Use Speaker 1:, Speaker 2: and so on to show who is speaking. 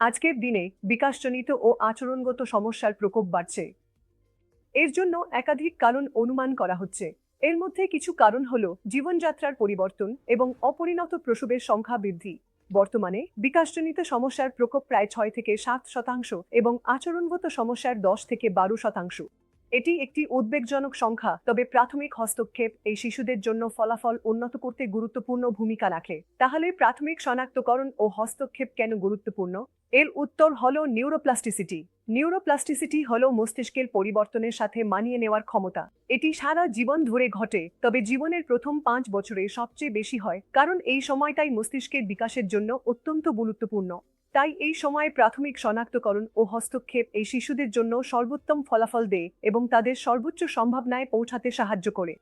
Speaker 1: আজকের দিনে বিকাশজনিত ও আচরণগত সমস্যার প্রকোপ বাড়ছে। এর জন্য একাধিক কারণ অনুমান করা হচ্ছে। এর মধ্যে কিছু কারণ হল জীবনযাত্রার পরিবর্তন এবং অপরিণত প্রসবের সংখ্যা বৃদ্ধি। বর্তমানে বিকাশজনিত সমস্যার প্রকোপ প্রায় ছয় থেকে সাত শতাংশ এবং আচরণগত সমস্যার দশ থেকে বারো শতাংশ। এটি একটি উদ্বেগজনক সংখ্যা, তবে প্রাথমিক হস্তক্ষেপ এই শিশুদের জন্য ফলাফল উন্নত করতে গুরুত্বপূর্ণ ভূমিকা রাখে। তাহলে প্রাথমিক শনাক্তকরণ ও হস্তক্ষেপ কেন গুরুত্বপূর্ণ? এর উত্তর হল নিউরোপ্লাস্টিসিটি। নিউরোপ্লাস্টিসিটি হল মস্তিষ্কের পরিবর্তনের সাথে মানিয়ে নেওয়ার ক্ষমতা। এটি সারা জীবন ধরে ঘটে, তবে জীবনের প্রথম পাঁচ বছরে সবচেয়ে বেশি হয়, কারণ এই সময়টাই মস্তিষ্কের বিকাশের জন্য অত্যন্ত গুরুত্বপূর্ণ। তাই এই সময়ে প্রাথমিক শনাক্তকরণ ও হস্তক্ষেপ এই শিশুদের জন্য সর্বোত্তম ফলাফল দেয় এবং তাদের সর্বোচ্চ সম্ভাবনায় পৌঁছাতে সাহায্য করে।